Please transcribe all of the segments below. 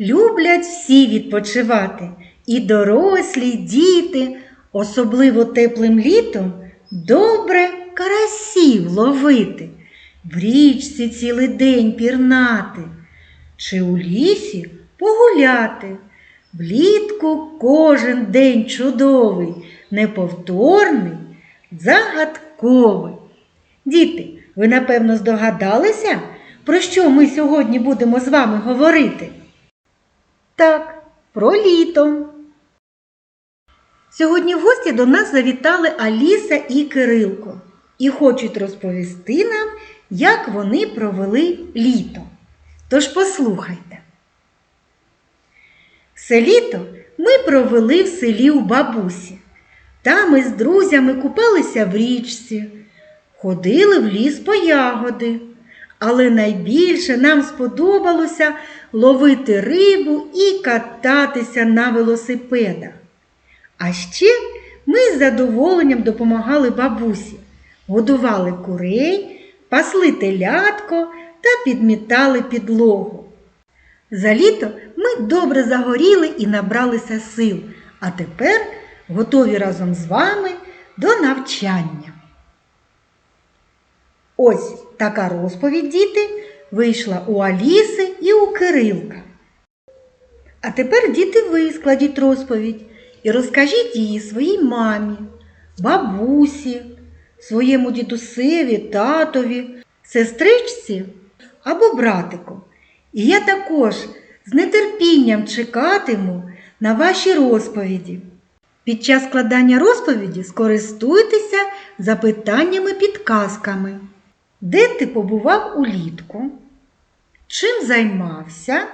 Люблять всі відпочивати, і дорослі, і діти, особливо теплим літом, добре карасів ловити, в річці цілий день пірнати, чи у лісі погуляти. Влітку кожен день чудовий, неповторний, загадковий. Діти, ви напевно здогадалися, про що ми сьогодні будемо з вами говорити? Так, про літо. Сьогодні в гості до нас завітали Аліса і Кирилко і хочуть розповісти нам, як вони провели літо. Тож послухайте. Все літо ми провели в селі у бабусі. Там ми з друзями купалися в річці, ходили в ліс по ягоди. Але найбільше нам сподобалося ловити рибу і кататися на велосипедах. А ще ми з задоволенням допомагали бабусі, годували курей, пасли телятко та підмітали підлогу. За літо ми добре загоріли і набралися сил, а тепер готові разом з вами до навчання. Ось така розповідь, діти, вийшла у Аліси і у Кирилка. А тепер, діти, ви складіть розповідь і розкажіть її своїй мамі, бабусі, своєму дідусеві, татові, сестричці або братику. І я також з нетерпінням чекатиму на ваші розповіді. Під час складання розповіді скористуйтеся запитаннями-підказками. Де ти побував улітку? Чим займався?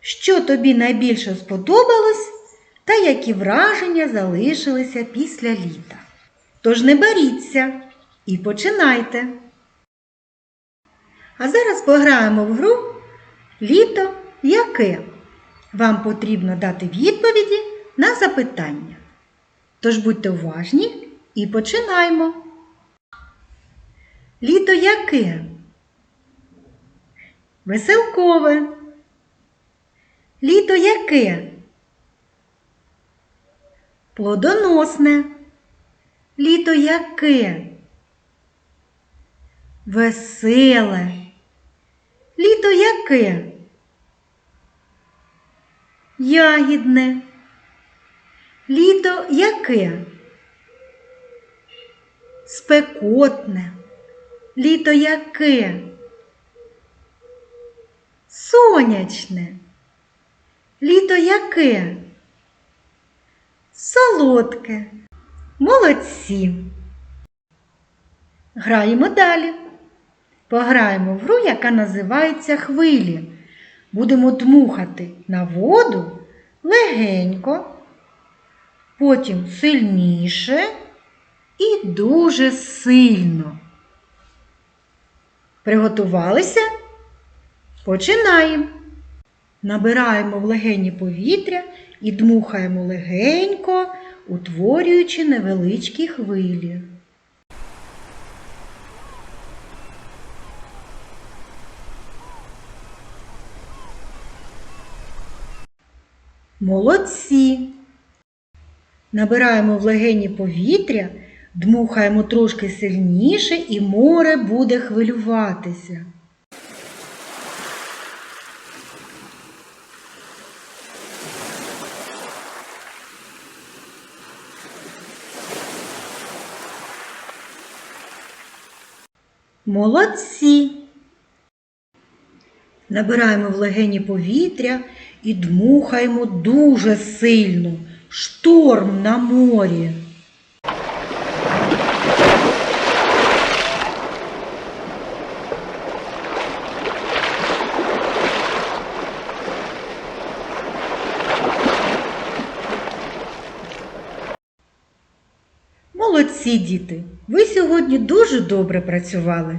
Що тобі найбільше сподобалось? Та які враження залишилися після літа? Тож не боріться і починайте. А зараз пограємо в гру Літо яке? Вам потрібно дати відповіді на запитання. Тож будьте уважні і починаємо. Літо яке? Веселкове. Літо яке? Плодоносне. Літо яке? Веселе. Літо яке? Ягідне. Літо яке? Спекотне. Літо яке? Сонячне. Літо яке? Солодке. Молодці. Граємо далі. Пограємо в гру, яка називається хвилі. Будемо дмухати на воду легенько, потім сильніше і дуже сильно. Приготувалися? Починаємо. Набираємо в легені повітря і дмухаємо легенько, утворюючи невеличкі хвилі. Молодці. Набираємо в легені повітря, дмухаємо трошки сильніше і море буде хвилюватися. Молодці. Набираємо в легені повітря і дмухаємо дуже сильно. Шторм на морі. Молодці, діти! Ви сьогодні дуже добре працювали.